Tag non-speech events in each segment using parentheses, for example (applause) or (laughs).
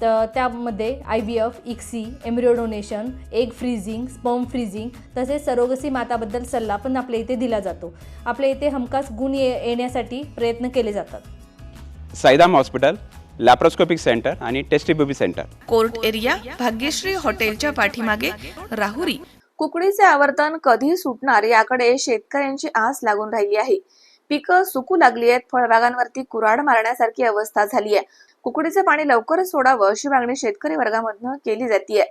तर त्यामध्ये I V F ICSI embryo donation egg freezing sperm freezing तसेच surrogacy माताबद्दल सल्ला पण आपल्या इथे दिला जातो. आपल्या इथे हमखास गुण ये येण्यासाठी प्रयत्न केले जातात. साईदाम हॉस्पिटल लॅप्रोस्कोपिक सेंटर आणि test tube baby centre. Court area Bhagyashree हॉटेलच्या पाठीमागे राहुरी. कुकडीचे आवर्तन कधी सुटणार याकडे शेतकऱ्यांची आस लागून राहिली आहे. पिकं सुकू लागली आहेत फळबागांवरती कुराड मारण्यासारखी अवस्था झाली आहे. कुकडीचे पाणी लवकरच सोडावं अशी मागणी शेतकरी वर्गामधनं केली जाते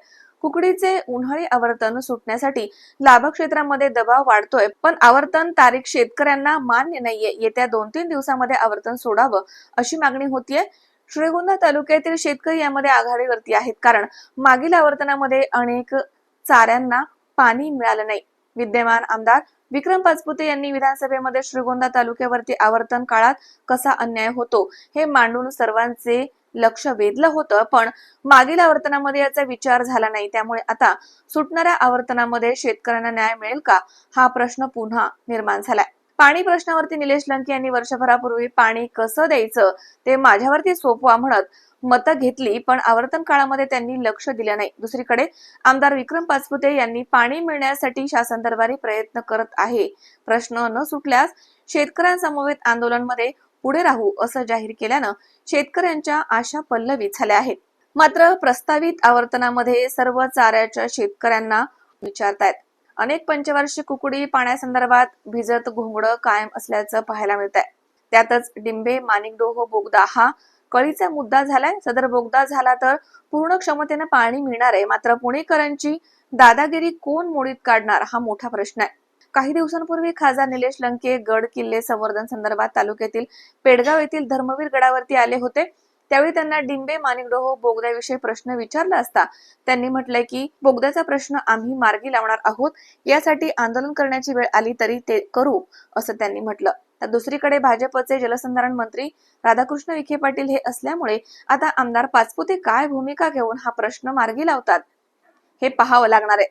कुकडीचे उन्हाळी आवर्तन सुटण्यासाठी लाभ क्षेत्रामध्ये दबाव वाढतोय पण आवर्तन तारीख शेतकऱ्यांना मान्य नाहीये. येत्या दोन तीन दिवसामध्ये आवर्तन सोडावं अशी मागणी होतीये. श्रीगोंदा तालुक्यातील शेतकरी यामध्ये आघाडीवरती आहेत कारण मागील आवर्तनामध्ये अनेक चाऱ्यांना पाणी मिळालं नाही. विद्यमान आमदार विक्रम पाचपुते यांनी विधानसभेमध्ये श्रीगोंदा तालुक्यावरती आवर्तन काळात कसा अन्याय होतो हे मांडून सर्वांचे लक्ष वेधलं होतं पण मागील आवर्तनामध्ये याचा विचार झाला नाही. त्यामुळे आता सुटणाऱ्या आवर्तनामध्ये शेतकऱ्यांना न्याय मिळेल का? हा प्रश्न पुन्हा निर्माण झालाय. पाणी प्रश्नावरती निलेश लंके यांनी वर्षभरापूर्वी पाणी कसं द्यायचं ते माझ्यावरती सोपवा म्हणत मतं घेतली पण आवर्तन काळामध्ये त्यांनी लक्ष दिलं नाही. दुसरीकडे आमदार विक्रम पाचपुते यांनी पाणी मिळण्यासाठी शासन दरबारी प्रयत्न करत आहे. प्रश्न न सुटल्यास शेतकऱ्यांसमवेत आंदोलनमध्ये पुढे राहू असं जाहीर केल्यानं शेतकऱ्यांच्या आशा पल्लवी झाल्या आहेत. मात्र प्रस्तावित आवर्तनामध्ये सर्व चाऱ्याच्या शेतकऱ्यांना विचारतायत. अनेक पंचवार्षिक कुकुडी पाण्यासंदर्भात भिजत घोंगडं कायम असल्याचं पाहायला मिळत आहे त्यातच डिंबे माणिकडोह बोगदा हा कळीचा मुद्दा झालाय. सदर बोगदा झाला तर पूर्ण क्षमतेनं पाणी मिळणार आहे. मात्र पुणेकरांची दादागिरी कोण मोडीत काढणार हा मोठा प्रश्न आहे. काही दिवसांपूर्वी खासदार निलेश लंके गड किल्ले संवर्धन संदर्भात तालुक्यातील पेडगाव येथील धर्मवीर गडावरती आले होते. त्यावेळी त्यांना डिंबे माणिकडोह बोगद्याविषयी प्रश्न विचारला असता. त्यांनी म्हटलंय की बोगद्याचा प्रश्न आम्ही मार्गी लावणार आहोत. यासाठी आंदोलन करण्याची वेळ आली तरी ते करू असं त्यांनी म्हटलं. तर दुसरीकडे भाजपचे जलसंधारण मंत्री राधाकृष्ण विखे पाटील हे असल्यामुळे आता आमदार पाचपुते काय भूमिका घेऊन हा प्रश्न मार्गी लावतात हे पाहावं लागणार आहे.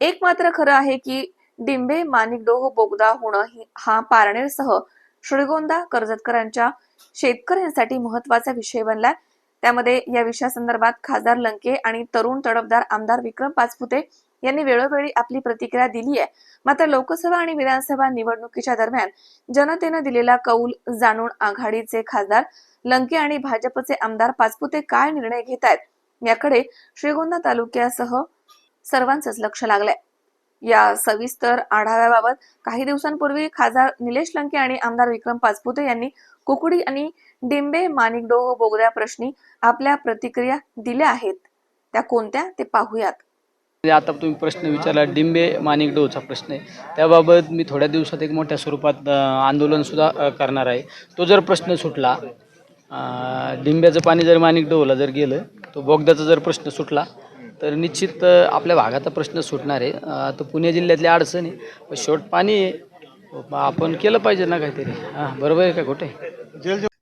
एक मात्र खरं आहे की डिंबे माणिकडोह बोगदा होणं हा पारणेरसह श्रीगोंदा कर्जतकरांच्या शेतकऱ्यांसाठी महत्त्वाचा विषय बनलाय. त्यामध्ये या विषयासंदर्भात खासदार लंके आणि तरुण तडफदार आमदार विक्रम पाचपुते यांनी वेळोवेळी आपली प्रतिक्रिया दिली आहे. मात्र लोकसभा आणि विधानसभा निवडणुकीच्या दरम्यान जनतेनं दिलेला कौल जाणून आघाडीचे खासदार लंके आणि भाजपचे आमदार पाचपुते काय निर्णय घेत आहेत याकडे श्रीगोंदा तालुक्यासह सर्वांचंच लक्ष लागलंय. या सविस्तर आढाव्याबाबत काही दिवसांपूर्वी खासदार निलेश लंके आणि आमदार विक्रम पाचपुते यांनी कुकुडी आणि डिंबे माणिकडोह बोगद्या प्रश्नी आपल्या प्रतिक्रिया दिल्या आहेत. त्या कोणत्या ते पाहूयात. म्हणजे आता तुम्ही प्रश्न विचारला डिंबे माणिकडोचा प्रश्न आहे. त्याबाबत मी थोड्या दिवसात एक मोठ्या स्वरूपात आंदोलनसुद्धा करणार आहे. तो जर प्रश्न सुटला डिंब्याचं पाणी जर माणिकडोहला जर गेलं तो बोगद्याचा जर प्रश्न सुटला तर निश्चित आपल्या भागाचा प्रश्न सुटणार आहे. तर पुणे जिल्ह्यातली अडचण आहे. शेवट पाणी मग आपण केलं पाहिजे ना काहीतरी. बरोबर आहे का? खोटे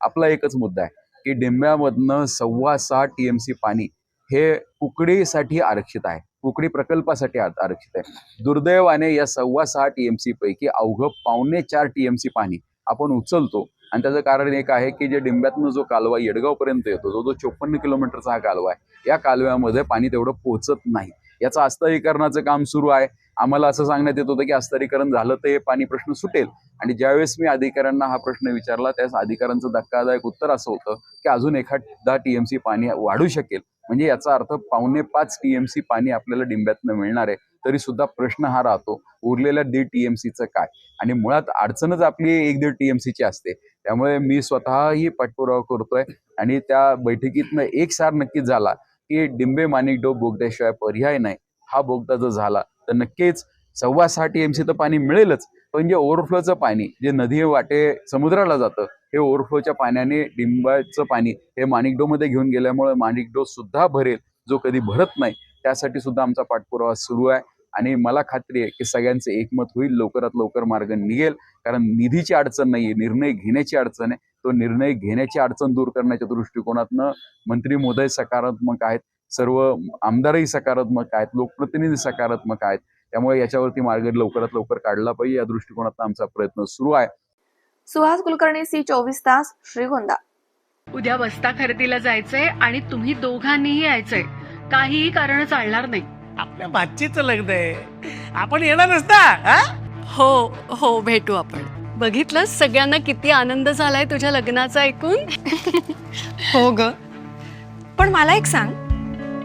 आपला एकच मुद्दा आहे की डिंब्यामधनं सव्वा सहा टी एम सी पाणी हे कुकडीसाठी आरक्षित आहे. कुकडी प्रकल्पासाठी आरक्षित आहे. दुर्दैवाने या सव्वा सहा टी एम सी पैकी अवघं पावणे चार टी एम सी पाणी आपण उचलतो. आणि त्याचं कारण एक आहे की जे डिंब्यातनं जो कालवा येडगावपर्यंत येतो जो जो चोपन्न किलोमीटरचा हा कालवा आहे या कालव्यामध्ये पाणी तेवढं पोहोचत नाही. याचं अस्तरीकरणाचं काम सुरू आहे. आम्हाला असं सांगण्यात येत होतं की अस्तरीकरण झालं तर हे पाणी प्रश्न सुटेल. आणि ज्यावेळेस मी अधिकाऱ्यांना हा प्रश्न विचारला त्यास अधिकाऱ्यांचं धक्कादायक उत्तर असं होतं की अजून एखादा टीएमसी पाणी वाढू शकेल. म्हणजे याचा अर्थ पावणे पाच टीएमसी पाणी आपल्याला डिंब्यातनं मिळणार आहे तरी सुद्धा प्रश्न हा राहतो उरलेल्या दीड टी एम सीचं काय? आणि मुळात अडचणच आपली एक दीड टी एम सीची असते. त्यामुळे मी स्वतःही पाठपुरावा करतोय आणि त्या बैठकीतनं एक सार नक्कीच झाला की डिंबे माणिकडो बोगद्याशिवाय पर्याय नाही. हा बोगदा जर झाला तर नक्कीच सव्वा साठ टी एम सी तर पाणी मिळेलच. पण जे ओव्हरफ्लोचं पाणी जे नदी वाटे समुद्राला जातं हे ओव्हरफ्लोच्या पाण्याने डिंबाचं पाणी हे माणिकडोमध्ये घेऊन गेल्यामुळे माणिकडो सुद्धा भरेल. जो कधी भरत नाही त्यासाठी सुद्धा आमचा पाठपुरावा सुरू आहे. आणि मला खात्री आहे की सगळ्यांचं एकमत होईल लवकरात लवकर मार्ग निघेल. कारण निधीची अडचण नाही निर्णय घेण्याची अडचण आहे. तो निर्णय घेण्याची अडचण दूर करण्याच्या दृष्टिकोनातनं मंत्री महोदय सकारात्मक आहेत. सर्व आमदारही सकारात्मक आहेत लोकप्रतिनिधी सकारात्मक आहेत. त्यामुळे याच्यावरती मार्ग लवकरात लवकर काढला पाहिजे. या दृष्टिकोनातून आमचा प्रयत्न सुरू आहे. सुहास कुलकर्णी सी चोवीस तास श्रीगोंदा. उद्या बस्ता खरेदीला जायचंय आणि तुम्ही दोघांनीही यायचंय. काहीही कारण चालणार नाही. आपल्या भाचीचं लग्न आहे. आपण येणार नसता हा? हो हो भेटू आपण. बघितलं सगळ्यांना किती आनंद झालाय तुझ्या लग्नाचा ऐकून? (laughs) हो ग. पण मला एक सांग.